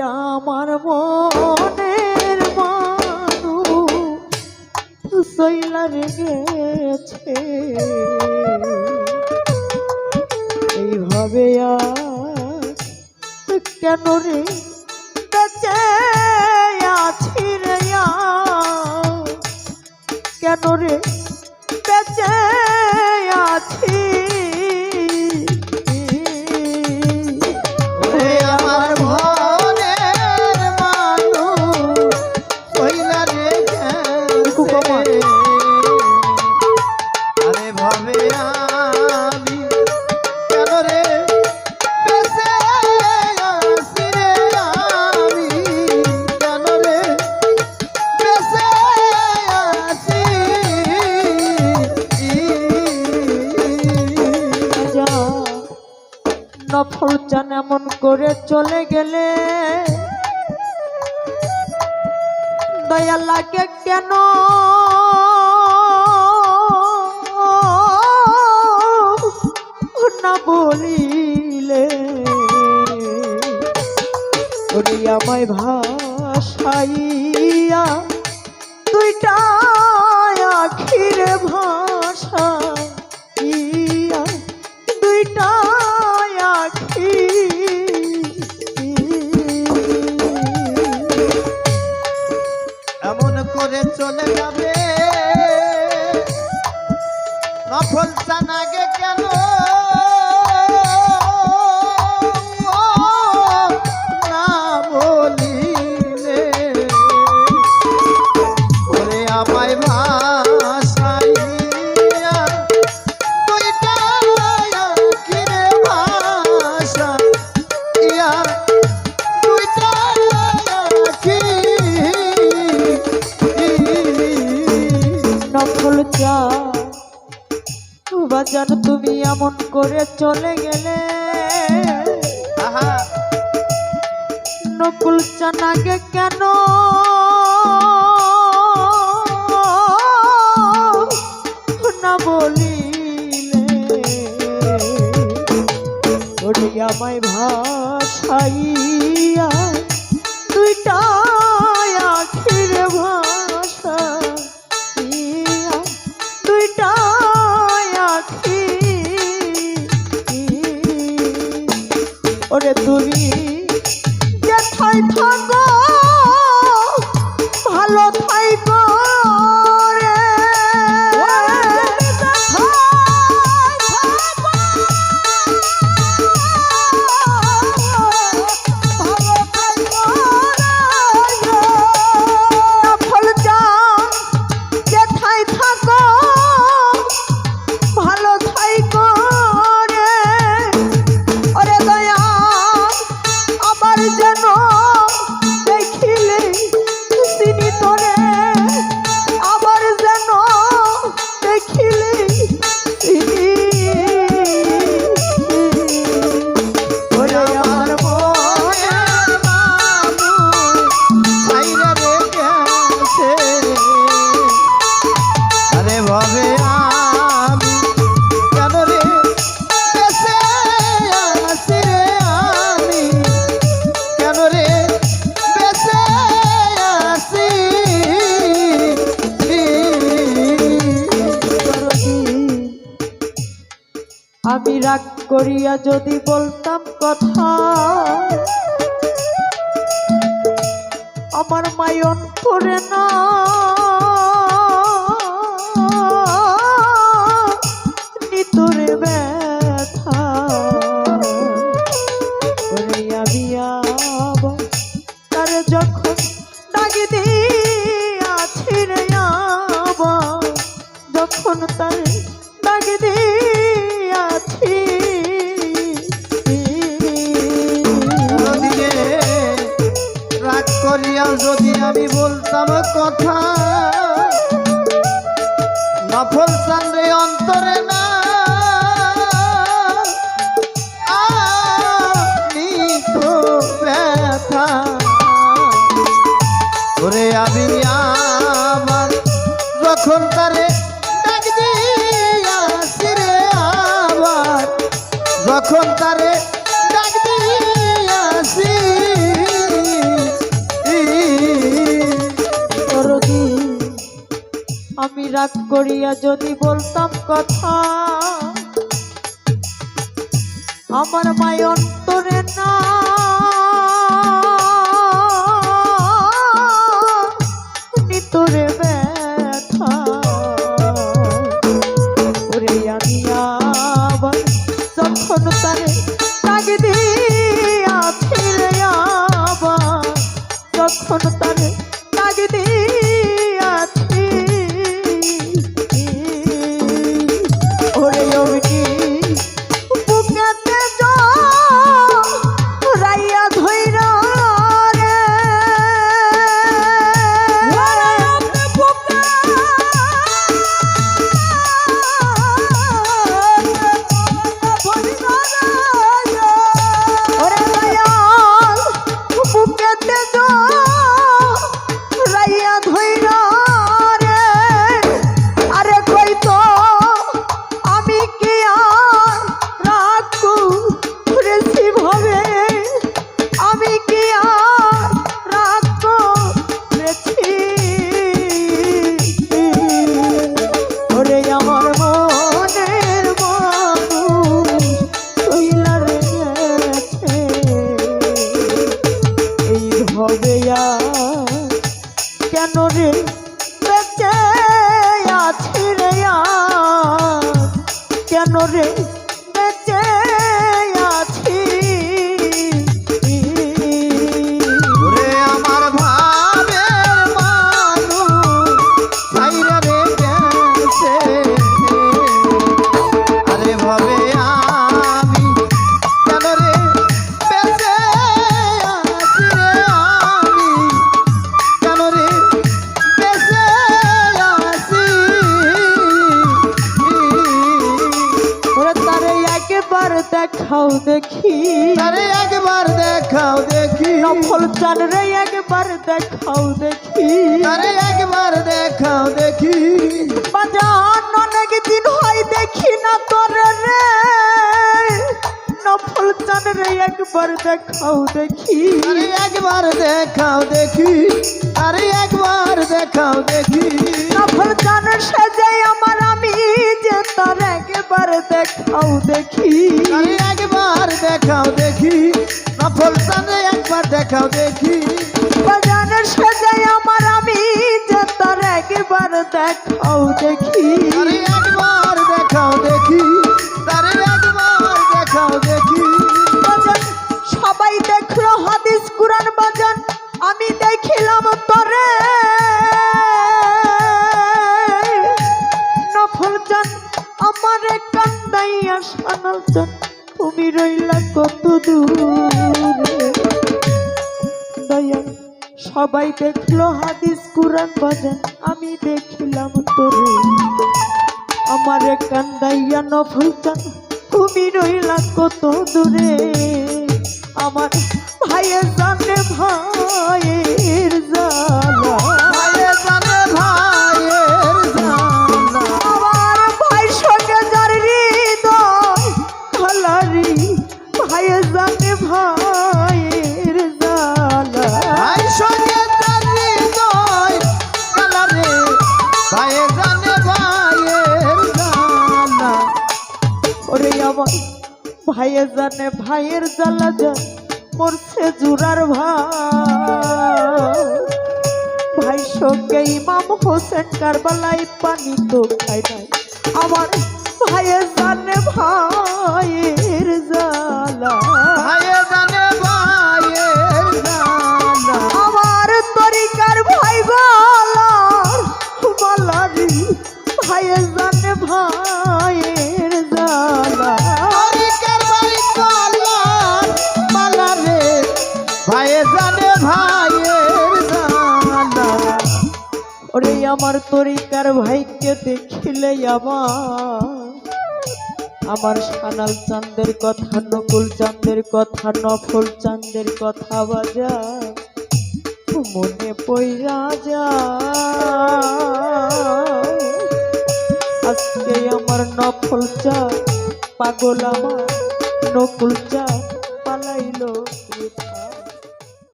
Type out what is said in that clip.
আমার মনের মানু সৈলার গেছে। এইভাবে কেন রে বেঁচে আছি রে কেন রে নফরজান এমন করে চলে গেলে। দয়ালাকে কেন? না বলিলে। আমায় ভাষাইয়া দুইটা খিরে ভাষা করে চলে যাবে। নফল চানাগে কেন চলে গেলে। নকুল চানাকে কেন? না বলিলে। ওটি আমায় ভাষাইয়া কই আমি রাগ করিয়া যদি বলতাম কথা আমার মায়ন করেন নিয়েও যদি আমি বলতাম কথা নফল চান্দ্রে অন্তরে না ব্যথা। ওরে আমি রাগ করিয়া যদি বলতাম কথা আমার মায় অন্তরে না বেঁচে আছি রে কেন রে দেখি। আরে একবার দেখাও দেখি। নফল চান রে একবার দেখাও দেখি। আরে একবার দেখাও দেখি। বাজান অনেক দিন হয় দেখি না তোরে রে। নফল চান রে একবার দেখাও দেখি। আরে একবার দেখাও দেখি। আরে একবার দেখাও দেখি। নফল চান সেজে আমার আমি যে তার একবার দেখাও দেখি। একবার দেখাও দেখি। নফল চাঁদে একবার দেখাও দেখি। বাজান সেজে আমার আমি যে তার একবার দেখাও দেখি। একবার দেখাও দেখি। আরে একবার দেখাও দেখি। বাজান সবাই দেখল হাদিস কুরআন বাজান। আমি দেখিলাম আমার কান্দাইয়া সানাল জান তুমি রইলা কত দূরে। দয়া, সবাই দেখল হাদিস, কুরআন বাজান, আমি দেখিলাম তোরে। আমার কান্দাইয়া নফল জান তুমি রইলা কত দূরে। আমার ভাইয়ের জানে ভাইয়ের জ্বালা ভাইয়ের জানে, ভাইয়ের জ্বালা যা মরছে জুরার ভাই ভাই সঙ্গে ইমাম হোসেন কারবালাই পানি তো খাই নাই। আমার ভাইয়ে জানে ভাইয়ের জ্বালা। ভাইয়ে ভাইয়ের আমার তরিকার ভাইকে দেখিলে আমার। আমার সানাল চাঁদের কথা, নকুল চাঁদের কথা, নফল চাঁদের কথা বাজা। মনে পইরা যা। আজকে আমার নফল চা, পাগল আমার নকুল চা।